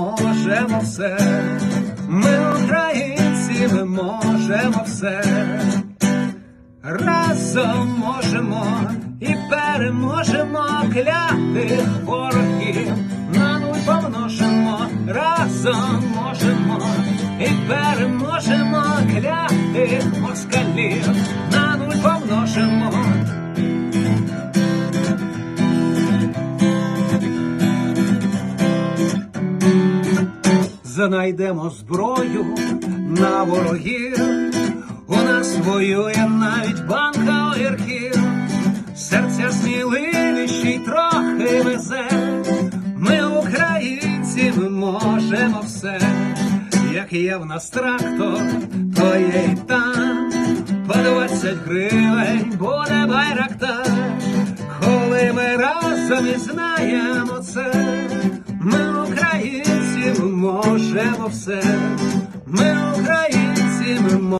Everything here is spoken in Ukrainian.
можемо все. Ми українці, ми можемо все. Разом можемо і переможемо клятих ворогів. На нуль помножимо, разом можемо і переможемо клятих москалів. Знайдемо зброю на ворогів. У нас воює навіть банка огірків, серця сміливіші й трохи везе. Ми українці, ми можемо все. Як є в нас трактор, то є й там. По двадцять гривень буде байрактар. Коли ми разом і знаємо це, можемо все.